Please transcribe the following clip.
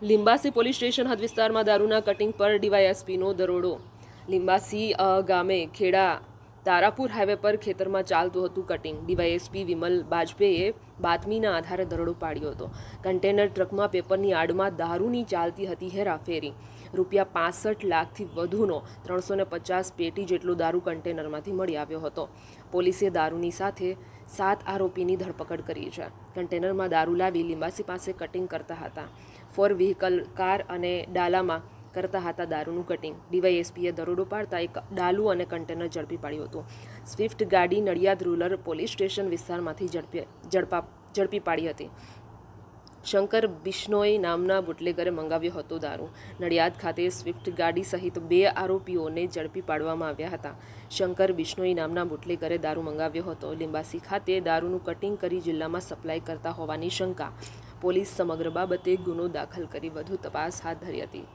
Limbasi police station હદ વિસ્તારમાં દારૂના કટિંગ પર ડીવાયએસપીનો દરોડો. લિંબાસી ગામે ખેડા, તારાપુર હાઈવે પર ખેતરમાં ચાલતું હતું કટિંગ. ડીવાયએસપી વિમલ બાજપેયીએ બાતમીના આધારે દરોડો પાડ્યો હતો. કન્ટેનર ટ્રકમાં પેપરની આડમાં દારૂની ચાલતી હતી હેરાફેરી. રૂપિયા પાસઠ લાખથી વધુનો ત્રણસો પચાસ પેટી જેટલો દારૂ કન્ટેનરમાંથી મળી આવ્યો હતો. પોલીસે દારૂની સાથે સાત આરોપીની ધરપકડ કરી છે. કન્ટેનરમાં દારૂ લાવી લીંબાસી પાસે કટિંગ કરતા હતા. ફોર વ્હીકલ, કાર અને ડાલામાં કરતા હતા દારૂનું કટિંગ. ડીવાયએસપીએ દરોડો પાડતા એક ડાલુ અને કન્ટેનર ઝડપી પાડ્યું હતું. સ્વિફ્ટ ગાડી નડિયાદ રૂરલ પોલીસ સ્ટેશન વિસ્તારમાંથી ઝડપી, ઝડપા, ઝડપી પાડી હતી. શંકર બિશ્નોઈ નામના બુટલેગરે મંગાવ્યો હતો દારૂ. નડિયાદ ખાતે સ્વિફ્ટ ગાડી સહિત બે આરોપીઓને ઝડપી પાડવામાં આવ્યા હતા. શંકર બિશ્નોઈ નામના બુટલેગરે દારૂ મંગાવ્યો હતો. લિંબાસી ખાતે દારૂનું કટિંગ કરી જિલ્લામાં સપ્લાય કરતા હોવાની શંકા. પોલીસ સમગ્ર બાબતે ગુનો દાખલ કરી વધુ તપાસ હાથ ધરી હતી.